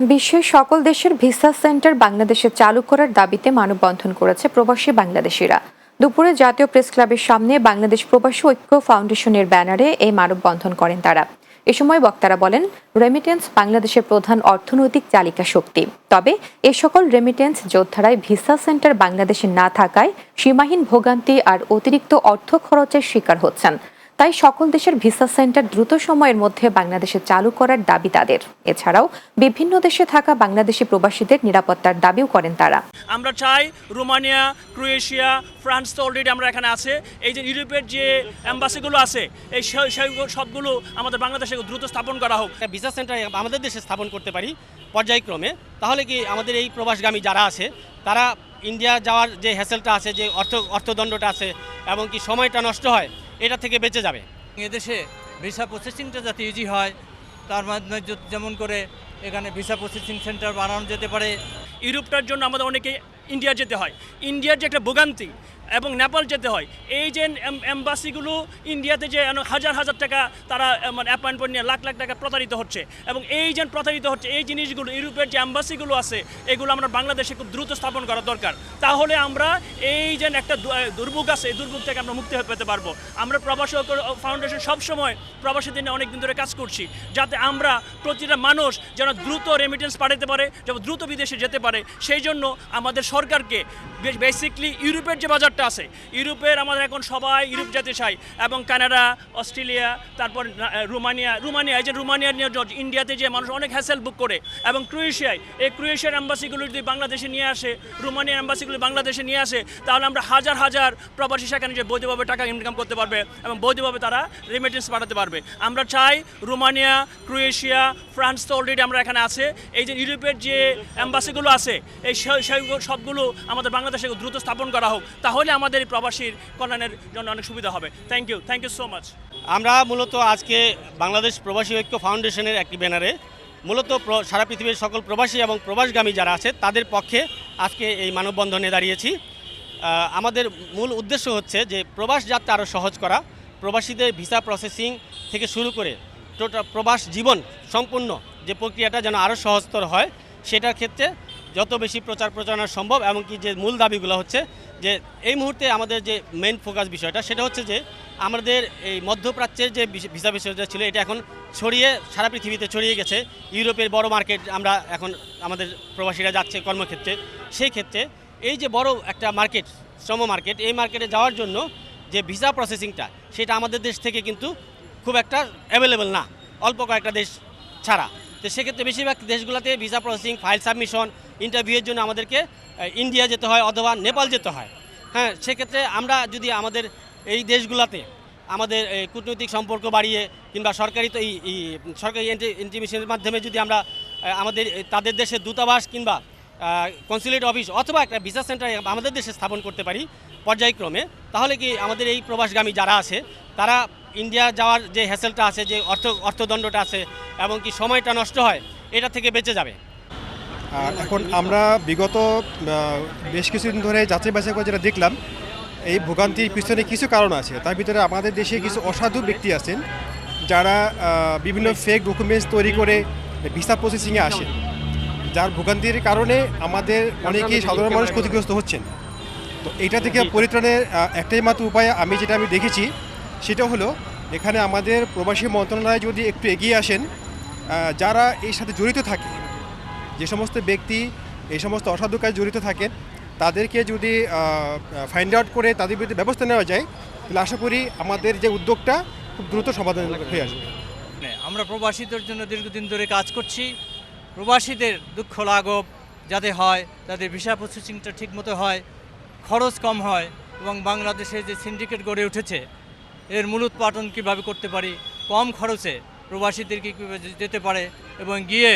বিশ্বের সকল দেশের ভিসা সেন্টার বাংলাদেশে চালু করার দাবিতে মানববন্ধন করেছে প্রবাসী বাংলাদেশিরা। দুপুরে জাতীয় প্রেস ক্লাবের সামনে বাংলাদেশ প্রবাসী ঐক্য ফাউন্ডেশনের ব্যানারে এই মানববন্ধন করেন তারা। এ সময় বক্তারা বলেন, রেমিটেন্স বাংলাদেশের প্রধান অর্থনৈতিক চালিকা শক্তি। তবে, এ সকল রেমিটেন্স যোদ্ধারাই ভিসা সেন্টার বাংলাদেশে না থাকায় সীমাহীন ভোগান্তি আর অতিরিক্ত অর্থ খরচের শিকার হচ্ছেন। তাই সকল দেশের ভিসা সেন্টার দ্রুত সময়ের মধ্যে বাংলাদেশে চালু করার দাবি তাদের। এছাড়াও বিভিন্ন দেশে থাকা বাংলাদেশি প্রবাসীদের নিরাপত্তার দাবিও করেন তারা। আমরা চাই রোমানিয়া ক্রোয়েশিয়া ফ্রান্স তো অলরেডি আমরা এখানে আছে। এই যে ইউরোপের যে অ্যাম্বাসিগুলো আছে এই সবগুলো আমাদের বাংলাদেশে দ্রুত স্থাপন করা হোক। ভিসা সেন্টার আমাদের দেশে স্থাপন করতে পারি পর্যায়ক্রমে। তাহলে কি আমাদের এই প্রবাসগামী যারা আছে তারা ইন্ডিয়া যাওয়ার যে হ্যাসেলটা আছে যে অর্থ অর্থদণ্ডটা আছে এবং কি সময়টা নষ্ট হয় এটা থেকে বেঁচে যাবে। এদেশে ভিসা প্রসেসিংটা যাতে ইজি হয় তার মাধ্যমে যেমন করে এখানে ভিসা প্রসেসিং সেন্টার বানানো যেতে পারে। ইউরোপটার জন্য আমাদের অনেকে ইন্ডিয়া যেতে হয়। ইন্ডিয়ার যে একটা ভোগান্তি এবং নেপাল যেতে হয়। এই যে এম্বাসিগুলো ইন্ডিয়াতে যে হাজার হাজার টাকা তারা মানে অ্যাপয়েন্টমেন্ট নিয়ে লাখ লাখ টাকা প্রতারিত হচ্ছে। এবং এই যে প্রতারিত হচ্ছে, এই জিনিসগুলো, ইউরোপের যে অ্যাম্বাসিগুলো আছে, এগুলো আমরা বাংলাদেশে খুব দ্রুত স্থাপন করা দরকার। তাহলে আমরা এই যে একটা দুর্ভোগ আছে, এই দুর্ভোগ থেকে আমরা মুক্তি পেতে পারব। আমরা প্রবাসী ফাউন্ডেশন সবসময় অনেক দিন ধরে কাজ করছি, যাতে আমরা প্রতিটা মানুষ যেন দ্রুত রেমিটেন্স পাঠাতে পারে, যেন দ্রুত বিদেশে যেতে পারে। সেই জন্য আমাদের সরকারকে বেসিকলি ইউরোপের যে বাজারটা আছে। ইউরোপের আমাদের এখন সবাই ইউরোপ যেতে চাই এবং কানাডা, অস্ট্রেলিয়া, তারপর রোমানিয়া রোমানিয়া, এই যে রোমানিয়া ইন্ডিয়াতে যে মানুষ অনেক হ্যাসেল বুক করে এবং ক্রোয়েশিয়ায়, এই ক্রোয়েশিয়ার অ্যাম্বাসিগুলো যদি বাংলাদেশে নিয়ে আসে, রোমানিয়ার অ্যাম্বাসিগুলো বাংলাদেশে নিয়ে আসে, তাহলে আমরা হাজার হাজার প্রবাসী সেখানে যে বৈধভাবে টাকা ইনকাম করতে পারবে এবং বৈধভাবে তারা রেমিটেন্স পাঠাতে পারবে। আমরা চাই রোমানিয়া, ক্রোয়েশিয়া, ফ্রান্স তো অলরেডি আমরা এখানে আছে। এই যে ইউরোপের যে অ্যাম্বাসিগুলো আছে, এই সবগুলো আমাদের বাংলাদেশে দ্রুত স্থাপন করা হোক। তাহলে আমাদের এই প্রবাসীর কল্যাণের জন্য অনেক সুবিধা হবে। Thank you thank you so much আমরা মূলত আজকে বাংলাদেশ প্রবাসী ঐক্য ফাউন্ডেশনের একটি ব্যানারে মূলত সারা পৃথিবীর সকল প্রবাসী এবং প্রবাসগামী যারা আছে, তাদের পক্ষে আজকে এই মানববন্ধনে দাঁড়িয়েছি। আমাদের মূল উদ্দেশ্য হচ্ছে যে প্রবাস যাত্রা আরও সহজ করা, প্রবাসীদের ভিসা প্রসেসিং থেকে শুরু করে টোটাল প্রবাস জীবন সম্পূর্ণ যে প্রক্রিয়াটা যেন আরও সহজতর হয়, সেটার ক্ষেত্রে যত বেশি প্রচার প্রচারণা সম্ভব এমনকি যে মূল দাবিগুলো হচ্ছে যে এই মুহূর্তে আমাদের যে মেন ফোকাস বিষয়টা, সেটা হচ্ছে যে আমাদের এই মধ্যপ্রাচ্যের যে ভিসা বিষয়টা ছিল, এটা এখন ছড়িয়ে সারা পৃথিবীতে ছড়িয়ে গেছে। ইউরোপের বড় মার্কেট আমরা এখন আমাদের প্রবাসীরা যাচ্ছে কর্মক্ষেত্রে। সেই ক্ষেত্রে এই যে বড় একটা মার্কেট শ্রম মার্কেট এই মার্কেটে যাওয়ার জন্য যে ভিসা প্রসেসিংটা সেটা আমাদের দেশ থেকে কিন্তু খুব একটা অ্যাভেলেবেল না। অল্প কয়েকটা দেশ ছাড়া। তো সেক্ষেত্রে বেশিরভাগ দেশগুলোতে ভিসা প্রসেসিং ফাইল সাবমিশন ইন্টারভিউয়ের জন্য আমাদেরকে ইন্ডিয়া যেতে হয় অথবা নেপাল যেতে হয়। হ্যাঁ সেক্ষেত্রে আমরা যদি আমাদের এই দেশগুলোতে আমাদের কূটনৈতিক সম্পর্ক বাড়িয়ে কিংবা সরকারি তো এই সরকারি ইন্টিমেশনের মাধ্যমে যদি আমরা আমাদের তাদের দেশের দূতাবাস কিংবা কনসুলেট অফিস অথবা একটা ভিসা সেন্টার আমাদের দেশে স্থাপন করতে পারি পর্যায়ক্রমে, তাহলে কি আমাদের এই প্রবাসগামী যারা আছে, তারা ইন্ডিয়া যাওয়ার যে হ্যাসেলটা আছে, যে অর্থ, অর্থদণ্ডটা আছে এবং কি সময়টা নষ্ট হয়, এটা থেকে বেঁচে যাবে। এখন আমরা বিগত বেশ কিছুদিন ধরে যাচাই বাছাই করে যেটা দেখলাম এই ভোগান্তির পিছনে কিছু কারণ আছে। তার ভিতরে আমাদের দেশে কিছু অসাধু ব্যক্তি আছেন যারা বিভিন্ন ফেক ডকুমেন্টস তৈরি করে ভিসা প্রসেসিংয়ে আসে যার ভোগান্তির কারণে আমাদের অনেকেই সাধারণ মানুষ ক্ষতিগ্রস্ত হচ্ছেন। তো এটা থেকে পরিত্রাণের একটাই মাত্র উপায় আমি যেটা আমি দেখেছি সেটা হলো এখানে আমাদের প্রবাসী মন্ত্রণালয় যদি একটু এগিয়ে আসেন যারা এর সাথে জড়িত থাকে যে সমস্ত ব্যক্তি এই সমস্ত অসাধু কাজে জড়িত থাকেন, তাদেরকে যদি ফাইন্ড আউট করে তাদের বিরুদ্ধে ব্যবস্থা নেওয়া যায়, তাহলে আশা করি আমাদের যে উদ্যোগটা খুব দ্রুত সমাধান হয়ে আসবে। মানে আমরা প্রবাসীদের জন্য দীর্ঘদিন ধরে কাজ করছি। প্রবাসীদের দুঃখ লাঘব যাতে হয়, তাদের ভিসা প্রসেসিংটা ঠিকমতো হয়, খরচ কম হয় এবং বাংলাদেশে যে সিন্ডিকেট গড়ে উঠেছে, এর মূল উৎপাদন কীভাবে করতে পারি, কম খরচে প্রবাসীদেরকে কীভাবে যেতে পারে এবং গিয়ে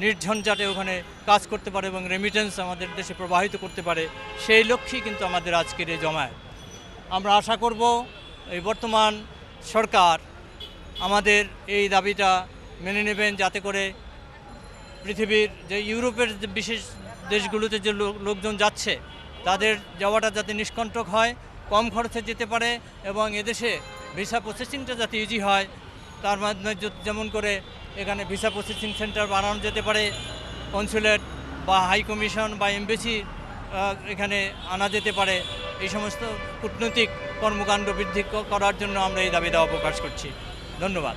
নির্ঝঞ্ঝাটে ওখানে কাজ করতে পারে এবং রেমিটেন্স আমাদের দেশে প্রবাহিত করতে পারে, সেই লক্ষ্যেই কিন্তু আমাদের আজকের এই জমায়েত। আমরা আশা করব এই বর্তমান সরকার আমাদের এই দাবিটা মেনে নেবেন যাতে করে পৃথিবীর যে ইউরোপের যে বিশেষ দেশগুলোতে যে লোকজন যাচ্ছে, তাদের যাওয়াটা যাতে নিষ্কণ্টক হয়, কম খরচে যেতে পারে এবং এদেশে ভিসা প্রসেসিংটা যাতে ইজি হয়, তার মাধ্যমে যেমন করে এখানে ভিসা প্রসেসিং সেন্টার বানানো যেতে পারে। কনসুলেট বা হাই কমিশন বা এমবেসি এখানে আনা যেতে পারে। এই সমস্ত কূটনৈতিক কর্মকাণ্ড বৃদ্ধি করার জন্য আমরা এই দাবি দাওয়া প্রকাশ করছি। ধন্যবাদ।